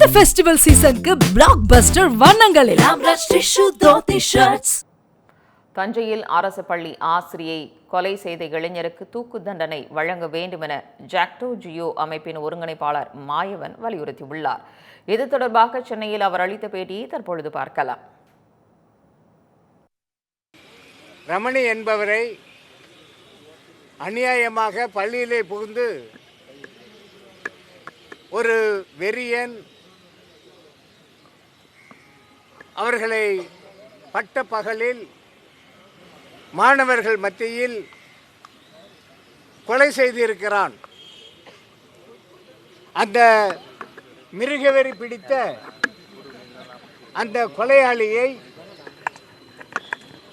இந்த ஃபெஸ்டிவல் சீசனுக்கு பிளாக் பஸ்டர் வண்ணங்களில் தஞ்சையில் அரசு பள்ளி ஆசிரியை கொலை செய்த இளைஞருக்கு தூக்கு தண்டனை வழங்க வேண்டும் என ஜாக்டோ ஜியோ அமைப்பின் ஒருங்கிணைப்பாளர் மாயவன் வலியுறுத்தியுள்ளார். இது தொடர்பாக சென்னையில் அவர் அளித்த பேட்டியை தற்பொழுது பார்க்கலாம். ரமணி என்பவரை அநியாயமாக பள்ளியிலே புகுந்து ஒரு வெறியன் அவர்களை பட்ட பகலில் மாணவர்கள் மத்தியில் கொலை செய்திருக்கிறான். அந்த மிருகவெறி பிடித்த அந்த கொலையாளியை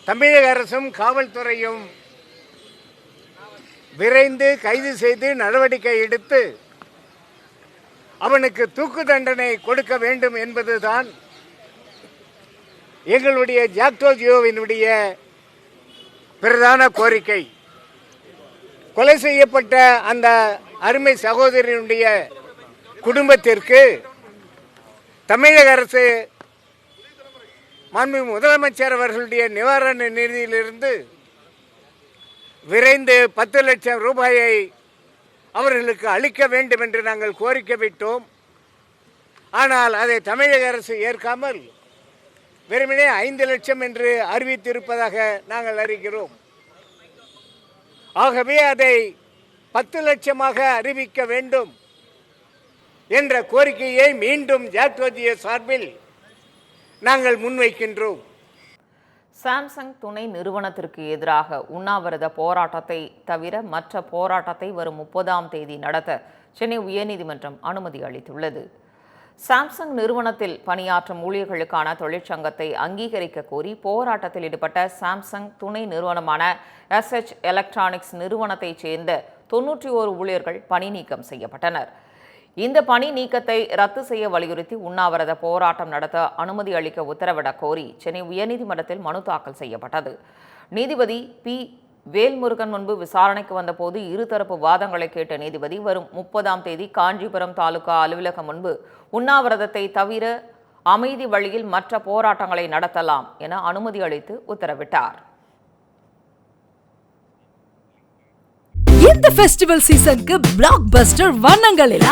தமிழக அரசும் காவல்துறையும் விரைந்து கைது செய்து நடவடிக்கை எடுத்து அவனுக்கு தூக்கு தண்டனை கொடுக்க வேண்டும் என்பதுதான் எங்களுடைய ஜாக்டோ ஜியோவினுடைய பிரதான கோரிக்கை. கொலை செய்யப்பட்ட அந்த அருமை சகோதரனுடைய குடும்பத்திற்கு தமிழக அரசு மாண்பு முதலமைச்சர் அவர்களுடைய நிவாரண நிதியிலிருந்து விரைந்து பத்து லட்சம் ரூபாயை அவர்களுக்கு அளிக்க வேண்டும் என்று நாங்கள் கோரிக்கை விட்டோம். ஆனால் அதை தமிழக அரசு ஏற்காமல் வெறுமனே ஐந்து லட்சம் என்று அறிவித்திருப்பதாக நாங்கள் அறிகிறோம். ஆகவே அதை பத்து லட்சமாக அறிவிக்க வேண்டும் என்ற கோரிக்கையை மீண்டும் ஜாக்டோஜிய சார்பில் நாங்கள் முன்வைக்கின்றோம். சாம்சங் துணை நிறுவனத்திற்கு எதிராக உண்ணாவிரத போராட்டத்தை தவிர மற்ற போராட்டத்தை வரும் முப்பதாம் தேதி நடத்த சென்னை உயர்நீதிமன்றம் அனுமதி அளித்துள்ளது. சாம்சங் நிறுவனத்தில் பணியாற்றும் ஊழியர்களுக்கான தொழிற்சங்கத்தை அங்கீகரிக்க கோரி போராட்டத்தில் ஈடுபட்ட சாம்சங் துணை நிறுவனமான எஸ்ஹெச் எலக்ட்ரானிக்ஸ் நிறுவனத்தைச் சேர்ந்த தொன்னூற்றி ஓரு ஊழியர்கள் பணி நீக்கம் செய்யப்பட்டனர். இந்த பணி நீக்கத்தை ரத்து செய்ய வலியுறுத்தி உண்ணாவிரத போராட்டம் நடத்த அனுமதி அளிக்க உத்தரவிடக் கோரி சென்னை உயர்நீதிமன்றத்தில் மனு தாக்கல் செய்யப்பட்டது. நீதிபதி பி. வேல்முருகன் முன்பு விசாரணைக்கு வந்தபோது இருதரப்பு வாதங்களை கேட்ட நீதிபதி வரும் முப்பதாம் தேதி காஞ்சிபுரம் தாலுகா அலுவலகம் முன்பு உண்ணாவிரதத்தை தவிர அமைதி வழியில் மற்ற போராட்டங்களை நடத்தலாம் என அனுமதி அளித்து உத்தரவிட்டார். இந்த ஃபெஸ்டிவல் சீசனுக்கு பிளாக் பஸ்டர் வண்ணங்களில்